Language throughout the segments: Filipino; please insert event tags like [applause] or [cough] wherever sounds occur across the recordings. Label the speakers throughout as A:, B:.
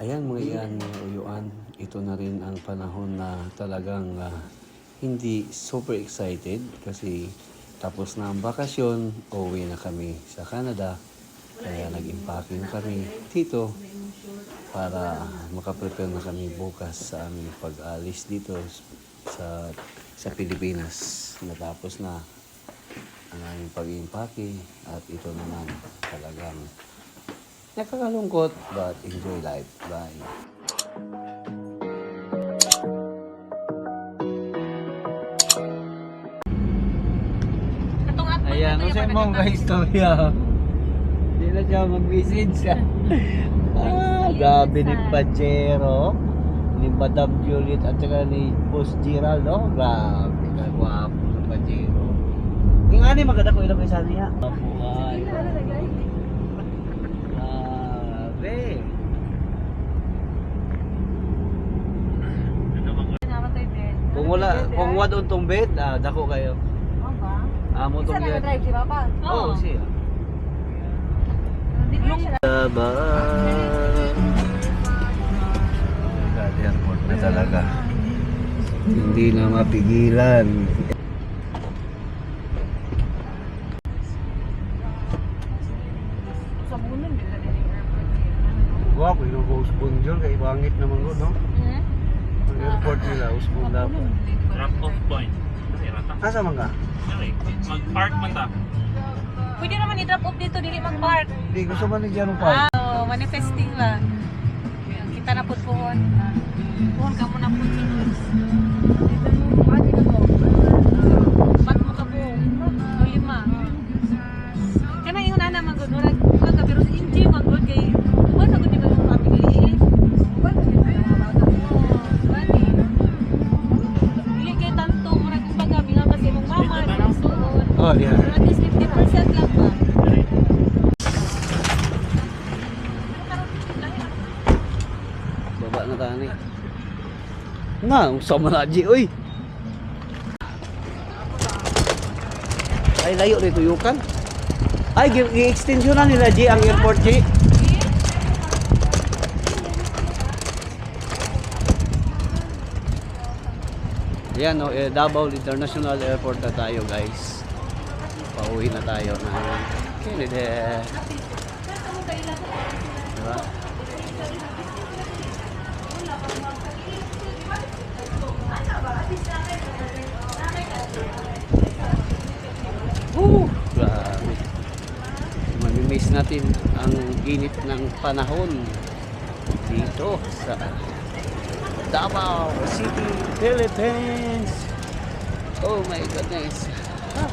A: Ayan mga iyan, mga uyuan, ito na rin ang panahon na talagang ah, hindi super excited kasi tapos na ang bakasyon, uwi na kami sa Canada. Kaya nag-impake na kami dito para makaprepare na kami bukas sa aming pag-alis dito sa sa Pilipinas. Natapos na ang aming pag-impake at ito naman talagang Nakakalungkot, but enjoy life. Bye.
B: Ayan, ano sa mong kahistorya? Hindi na siya mag-message siya. [laughs] ah, gabi ni Pachero, ni Madam Juliet at saka ni Boss Gerald, oh. Grabe ka, gwapo sa Pachero. Yung ani, maganda ko ilang kayo sa niya. Mabuhay. Grabe. Kung wala, kung wala doon tong bed, ah, dako kayo. Amo tong yan.
C: drive si Papa?
B: Oo, siya.
C: Yung
B: Laban. God, airport na talaga. Hindi na mapigilan. Dyan, kay bangit naman ko, no?
C: Hmm?
B: Ang airport nila, Usbon dapat.
D: Drop off point. Kasi rata.
B: Asa man ka?
D: Mag-park man ta.
C: Pwede naman i-drop off dito, dili mag-park.
B: Hindi, gusto man ni Jano pa.
C: Ah, oh, manifesting lang. Kita na po puhon. Puhon ka muna po Ba't
B: Nga, sama na G, uy. Ay, layo rito yukan. Ay, gi-extension na nila G ang airport G. Yan no, eh, Davao International Airport na tayo guys. Pauwi na tayo na Kennedy. Diba? Woo! Grabe. Mamimiss natin ang init ng panahon dito sa Davao City, Philippines. Oh my goodness. Ah.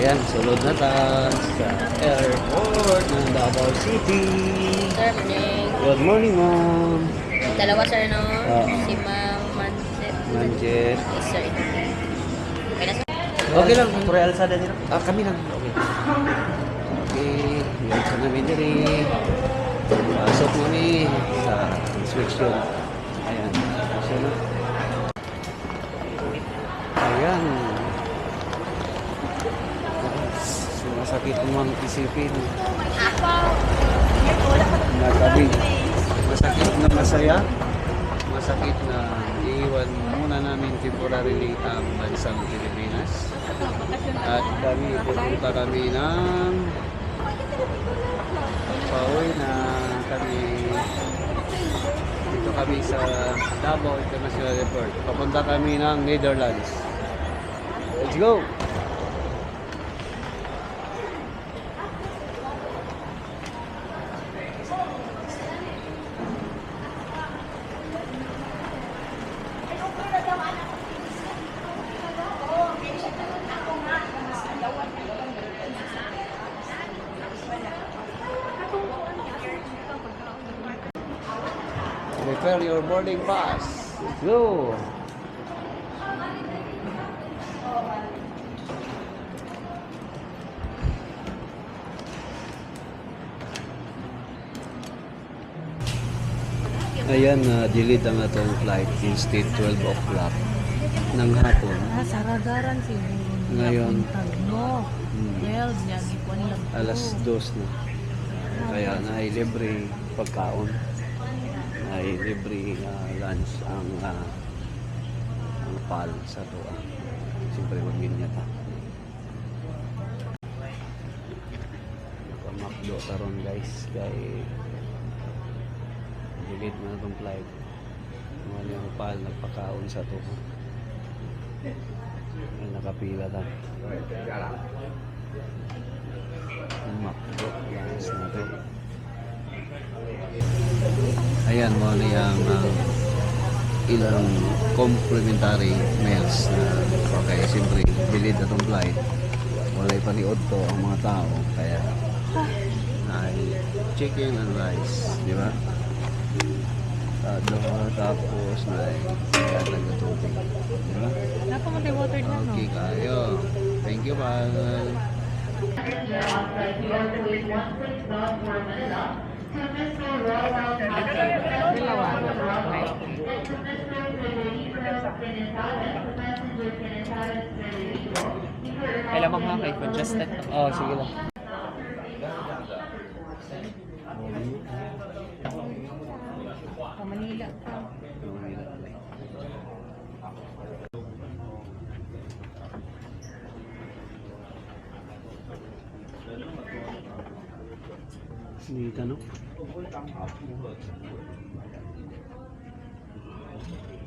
B: Ayan, sunod na tayo sa airport ng Davao City.
E: Sir, morning.
B: Good morning, ma'am.
E: Dalawa, sir, no?
B: Oo.
E: Si Ma'am Manset.
B: Manjet.
E: Yes, sir. Okay na, sir.
B: Okay lang, Pure Alsada nila. Ah, kami lang. Okay. Okay, yun sa namin diri. Pasok kami sa inspection. Ayan. So na. Ayan. Sumasakit naman isipin. Na kami. Masakit na masaya. Masakit na iiwan muna namin temporarily ang bansang Pilipinas. At kami, pupunta kami ng pauwi na kami dito kami sa Davao International Airport. Papunta kami ng Netherlands. Let's go! Prepare your boarding pass. Let's go! Ayan, na delete ang atong flight instead 12 o'clock ng hapon.
C: Ah, saragaran si
B: Ngayon.
C: No.
B: Hmm.
C: 12 niya, gikuan lang.
B: Alas 2 na. Kaya na libre pagkaon. Na libre ah, lunch ang ah, ang pal sa doa. Siyempre magbinyat ha. Nakamakdo karon guys kay Dilid mo na itong flight. Mga yung pal nagpakaon sa tuwa. Ay, nakapila ta. Makdo guys na to. Ayan mo na yung ah, ilang complimentary meals na okay, siyempre bilid na itong flight. Walay paniod to ang mga tao. Kaya ay chicken and rice, di ba? Tado, tapos na kaya nagtutubig. Di ba?
C: Napamatay water na, no?
B: Okay kayo. Thank you, pal.
F: Kailan mga kay congested? Oh, sige lang.
B: 刚好祝
G: 贺主委。施。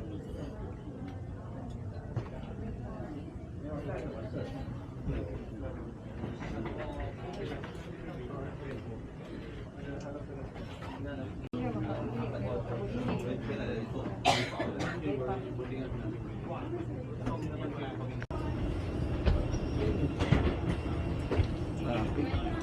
G: 啊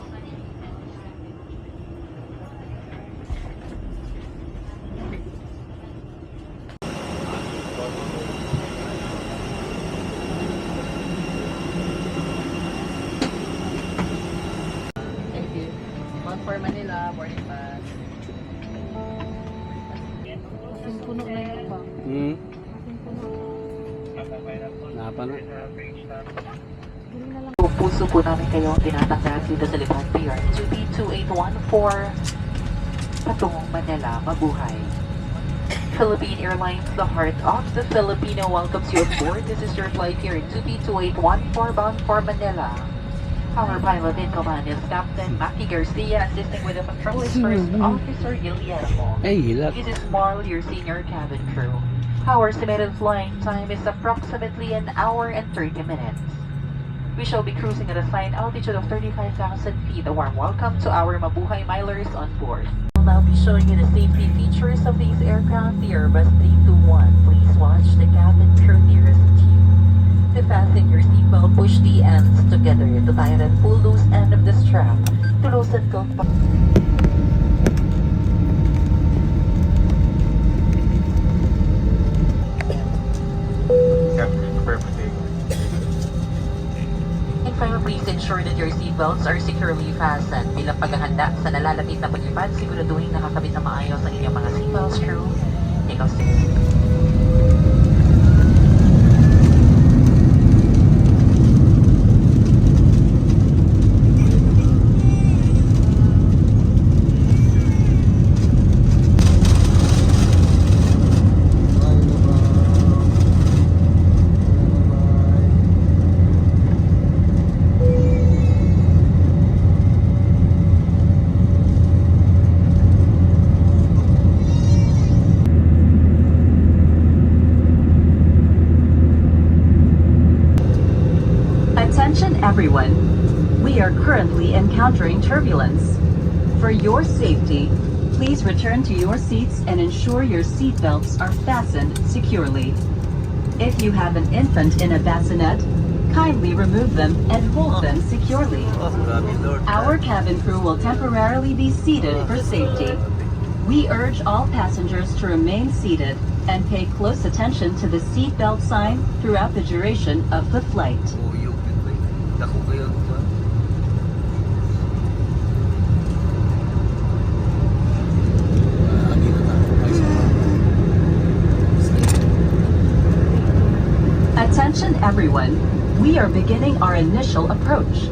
G: boarding pass.
C: Puno na yun ba?
B: Hmm?
C: Yung puno.
B: Napa na?
C: Galing na lang.
H: Puso po namin kayo tinatanggap dito sa Limon PR 2B2814 patungong Manila, mabuhay. [laughs] Philippine Airlines, the heart of the Filipino, welcomes you aboard. This is your flight here in 2B2814 bound for Manila. Our pilot in command is Captain hmm. Maki Garcia, assisting with the control is First Officer Guillermo.
B: Ay, hilak.
H: This is Marl, your senior cabin crew. Our estimated flying time is approximately an hour and 30 minutes. We shall be cruising at a flight altitude of 35,000 feet. A warm welcome to our Mabuhay Milers on board. We'll now be showing you the safety features of these aircraft, the Airbus 321. Please watch the cabin crew nearest fasten your seatbelt, push the ends together. To tighten pull loose end of the strap. To loosen finally, please ensure that your seatbelts are securely fastened. Bilang paghahanda sa nalalapit na paglipad, siguraduhin nakakabit na maayos ang inyong mga seatbelt screw. Ikaw,
I: Everyone. We are currently encountering turbulence. For your safety, please return to your seats and ensure your seat belts are fastened securely. If you have an infant in a bassinet, kindly remove them and hold them securely. Our cabin crew will temporarily be seated for safety. We urge all passengers to remain seated and pay close attention to the seatbelt sign throughout the duration of the flight.
B: Uyog, ito eh. Dako kayo. ba? Ah, dito na. Ay, sa-
I: Attention everyone, we are beginning our initial approach.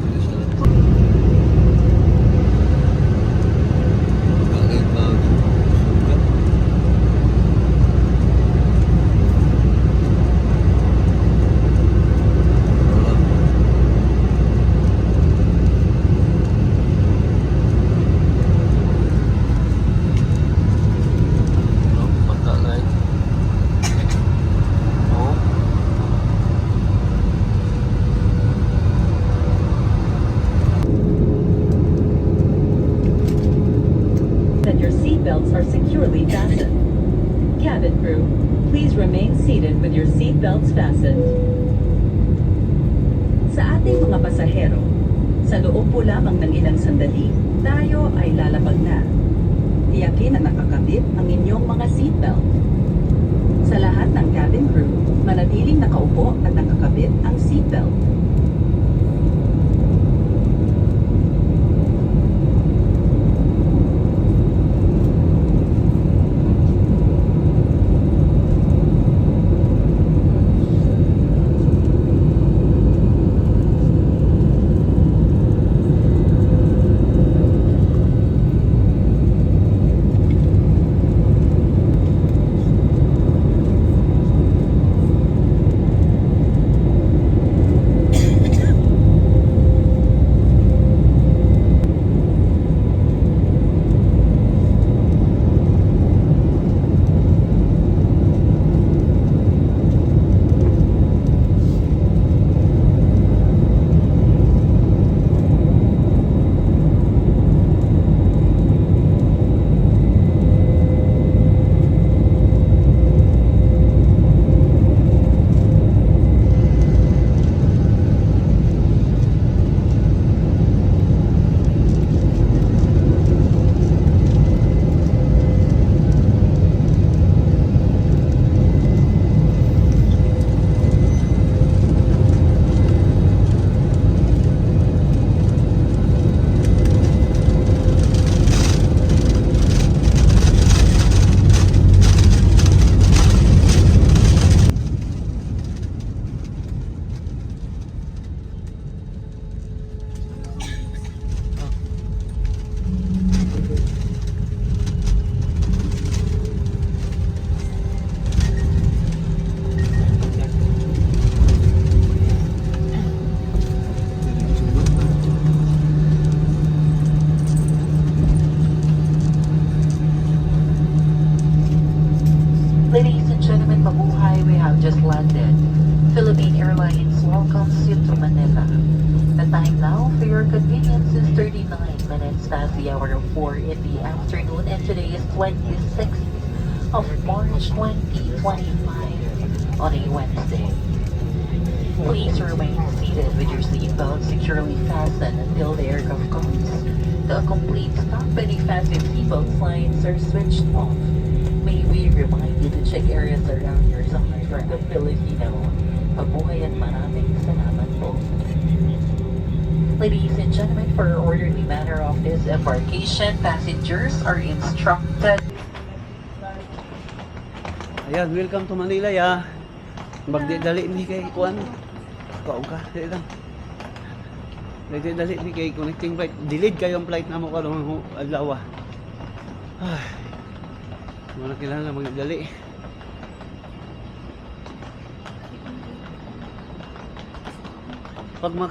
J: Seatbelts are securely fastened. Cabin crew, please remain seated with your seatbelts fastened. Sa ating mga pasahero, sa loob po lamang ng ilang sandali, tayo ay lalapag na. Tiyakin na nakakabit ang inyong mga seatbelt. Sa lahat ng cabin crew, manatiling nakaupo
H: the hour of 4 in the afternoon, and today is 26th of March 2025 on a Wednesday. Please remain seated with your seatbelt securely fastened until the aircraft comes to a complete stop. Any fasten seatbelt signs are switched off. May we remind you to check areas around your side for the Filipino. Mabuhay at maraming salamat. Ladies and gentlemen, for orderly manner of this embarkation, passengers are instructed
B: Ayan, welcome to Manila ya. Magdi dali ni kay kuan. Kaon ka, dili lang. Dili dali ni kay connecting flight. Delayed kayo ang flight namo karong adlaw. ah. Ay. Wala kailangan magdali. Pag mak-